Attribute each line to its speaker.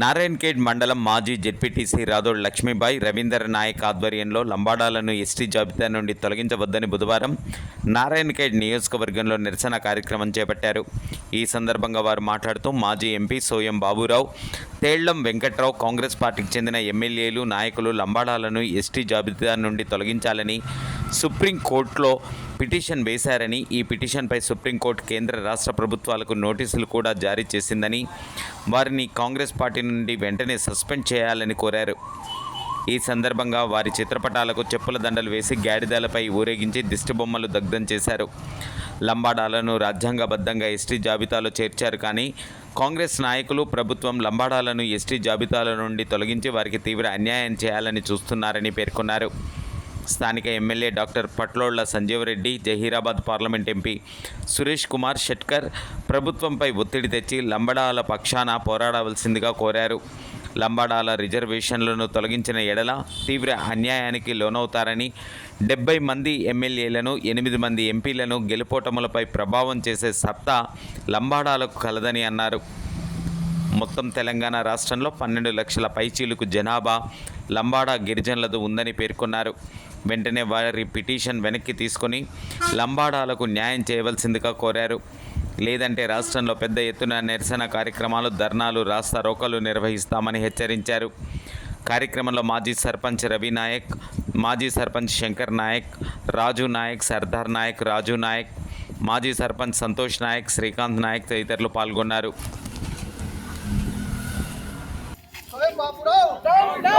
Speaker 1: నారాయణఖేడ్ మండలం మాజీ జెడ్పీటీసీ రాథోడ్ లక్ష్మీబాయి రవీందర్ నాయక్ ఆధ్వర్యంలో లంబాడాలను ఎస్టీ జాబితా నుండి తొలగించవద్దని బుధవారం నారాయణఖేడ్ నియోజకవర్గంలో నిరసన కార్యక్రమం చేపట్టారు. ఈ సందర్భంగా వారు మాట్లాడుతూ మాజీ ఎంపీ సోయం బాబురావు తేళ్ళం వెంకట్రావు కాంగ్రెస్ పార్టీకి చెందిన ఎమ్మెల్యేలు నాయకులు లంబాడాలను ఎస్టీ జాబితా నుండి తొలగించాలని సుప్రీంకోర్టులో పిటిషన్ వేశారని ఈ పిటిషన్పై సుప్రీంకోర్టు కేంద్ర రాష్ట్ర ప్రభుత్వాలకు నోటీసులు కూడా జారీ చేసిందని వారిని కాంగ్రెస్ పార్టీ నుండి వెంటనే సస్పెండ్ చేయాలని కోరారు. ఈ సందర్భంగా వారి చిత్రపటాలకు చెప్పుల దండలు వేసి గాడిదలపై ఊరేగించి దిష్టిబొమ్మలు దగ్ధం చేశారు. లంబాడాలను రాజ్యాంగబద్ధంగా ఎస్టీ జాబితాలో చేర్చారు కానీ కాంగ్రెస్ నాయకులు ప్రభుత్వం లంబాడాలను ఎస్టీ జాబితాల నుండి తొలగించి వారికి తీవ్ర అన్యాయం చేయాలని చూస్తున్నారని పేర్కొన్నారు. స్థానిక MLA doctor Patlolla Sanjeevareddy Zaheerabad parliament MP Suresh Kumar Shetkar ప్రభుత్వంపై ఒత్తిడి తెచ్చి లంబడాల పక్షాన పోరాడవలసిందిగా కోరారు. లంబాడాల రిజర్వేషన్లను తొలగించిన ఎడల తీవ్ర అన్యాయానికి లోనవుతారని డెబ్బై మంది ఎమ్మెల్యేలను ఎనిమిది మంది ఎంపీలను గెలుపోటములపై ప్రభావం చేసే సత్తా లంబాడాలకు కలదని అన్నారు. మొత్తం తెలంగాణ రాష్ట్రంలో పన్నెండు లక్షల పైచీలకు జనాభా లంబాడా గిరిజనులది ఉందని పేర్కొన్నారు. వెంటనే వారి పిటిషన్ వెనక్కి తీసుకొని లంబాడాలకు న్యాయం చేయవలసిందిగా కోరారు. లేదంటే రాష్ట్రంలో పెద్ద ఎత్తున నిరసన కార్యక్రమాలు ధర్నాలు రాస్తా రోకలు నిర్వహిస్తామని హెచ్చరించారు. కార్యక్రమంలో మాజీ సర్పంచ్ రవి నాయక్ మాజీ సర్పంచ్ శంకర్ నాయక్ రాజు నాయక్ సర్దార్ నాయక్ రాజు నాయక్ మాజీ సర్పంచ్ సంతోష్ నాయక్ శ్రీకాంత్ నాయక్ తదితరులు పాల్గొన్నారు.
Speaker 2: Aí, Papurão! Tá, tá.